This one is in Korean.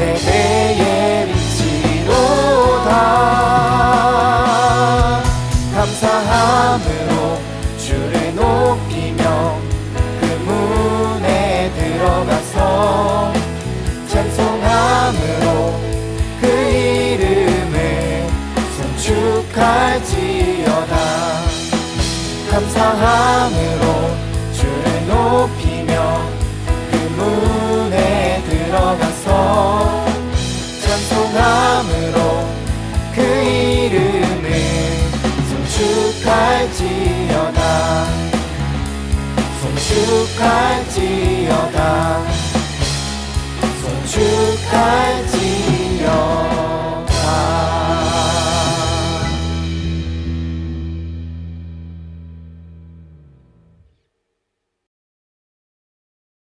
대대에 미치로다. 감사함으로 주를 높이며 그 문에 들어가서 찬송함으로 그 이름을 송축할지어다. 감사함 송축할지어다 송축할지어다 송축할지